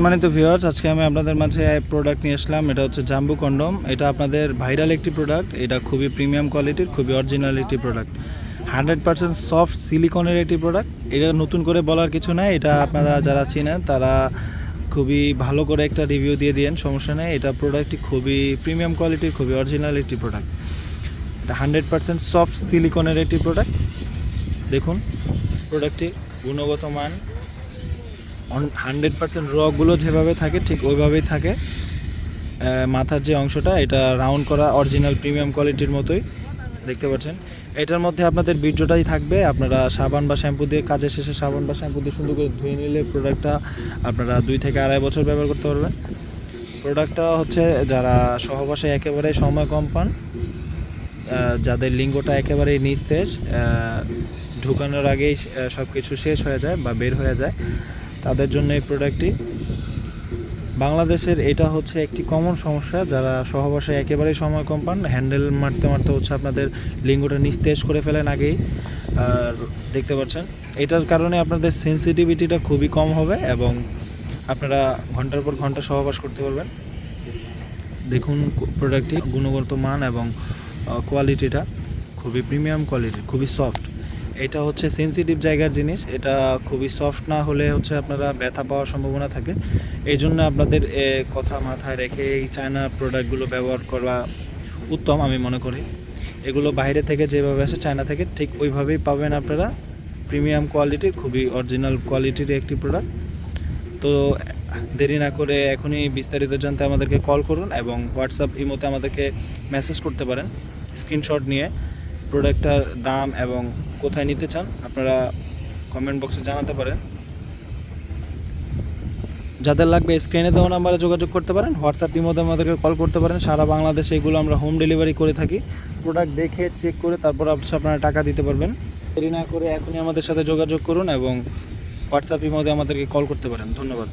সম্মানিত ভিউয়ার্স আজকে আমি আপনাদের মাঝে প্রোডাক্ট নিয়ে আসলাম, এটা হচ্ছে জাম্বু কন্ডম এটা আপনাদের ভাইরাল একটি প্রোডাক্ট এটা খুবই প্রিমিয়াম কোয়ালিটির খুবই অরিজিনাল একটি প্রোডাক্ট হান্ড্রেড পার্সেন্ট সফট সিলিকনের একটি প্রোডাক্ট এটা নতুন করে বলার কিছু নাই, এটা আপনারা যারা চিনেন, তারা খুবই ভালো করে একটা রিভিউ দিয়ে দিয়েন, সমস্যা নেই। এটা প্রোডাক্টটি খুবই প্রিমিয়াম কোয়ালিটির খুবই অরিজিনাল একটি প্রোডাক্ট এটা হান্ড্রেড পার্সেন্ট সফট সিলিকনের একটি প্রোডাক্ট দেখুন প্রোডাক্টটি গুণগত মান হান্ড্রেড পার্সেন্ট রকগুলো যেভাবে থাকে, ঠিক ওইভাবেই থাকে। মাথার যে অংশটা, এটা রাউন্ড করা অরিজিনাল প্রিমিয়াম কোয়ালিটির মতোই। দেখতে পাচ্ছেন? এটার মধ্যে আপনাদের বীর্যটাই থাকবে। আপনারা সাবান বা শ্যাম্পু দিয়ে কাজের শেষে সাবান বা শ্যাম্পু দিয়ে সুন্দর করে ধুয়ে নিলে প্রোডাক্টটা আপনারা দুই থেকে আড়াই বছর ব্যবহার করতে পারবেন। প্রোডাক্টটা হচ্ছে যারা সহবাসে একেবারে সময় কম পান যাদের লিঙ্গটা একেবারেই নিস্তেজ ঢুকানোর আগেই সব কিছু শেষ হয়ে যায় বা বের হয়ে যায়। তাদের জন্য এই প্রোডাক্টটি বাংলাদেশের এটা হচ্ছে একটি কমন সমস্যা, যারা সহবাসে একেবারেই সময় কম পান হ্যান্ডেল মারতে মারতে হচ্ছে আপনাদের লিঙ্গটা নিস্তেজ করে ফেলেন আগেই। আর দেখতে পাচ্ছেন, এটার কারণে আপনাদের সেন্সিটিভিটিটা খুবই কম হবে এবং আপনারা ঘণ্টার পর ঘণ্টা সহবাস করতে পারবেন। দেখুন প্রোডাক্টটি গুণগত মান এবং কোয়ালিটিটা খুবই প্রিমিয়াম কোয়ালিটির খুবই সফট এটা হচ্ছে সেন্সিটিভ জায়গার জিনিস। এটা খুবই সফট না হলে হচ্ছে আপনারা ব্যথা পাওয়ার সম্ভাবনা থাকে। এই জন্য আপনাদের কথা মাথায় রেখে এই চায়না প্রোডাক্টগুলো ব্যবহার করা উত্তম আমি মনে করি। এগুলো বাইরে থেকে যেভাবে আসে চায়না থেকে, ঠিক ওইভাবেই পাবেন আপনারা। প্রিমিয়াম কোয়ালিটির খুবই অরিজিনাল কোয়ালিটির একটি প্রোডাক্ট তো, দেরি না করে এখনই বিস্তারিত জানতে আমাদেরকে কল করুন এবং হোয়াটসঅ্যাপ ইমোতে আমাদেরকে মেসেজ করতে পারেন। স্ক্রিনশট নিয়ে। প্রোডাক্টটার দাম এবং কোথায় নিতে চান, আপনারা কমেন্ট বক্সে জানাতে পারেন। যাদের লাগবে স্ক্রিনে দেওয়া নাম্বারে যোগাযোগ করতে পারেন হোয়াটসঅ্যাপ ইমোতে আমাদেরকে কল করতে পারেন। সারা বাংলাদেশে এগুলো আমরা হোম ডেলিভারি করে থাকি। প্রোডাক্ট দেখে চেক করে তারপর আপনি আপনারা টাকা দিতে পারবেন। দেরি না করে এখনই আমাদের সাথে যোগাযোগ করুন এবং হোয়াটসঅ্যাপ ইমোতে আমাদেরকে কল করতে পারেন। ধন্যবাদ।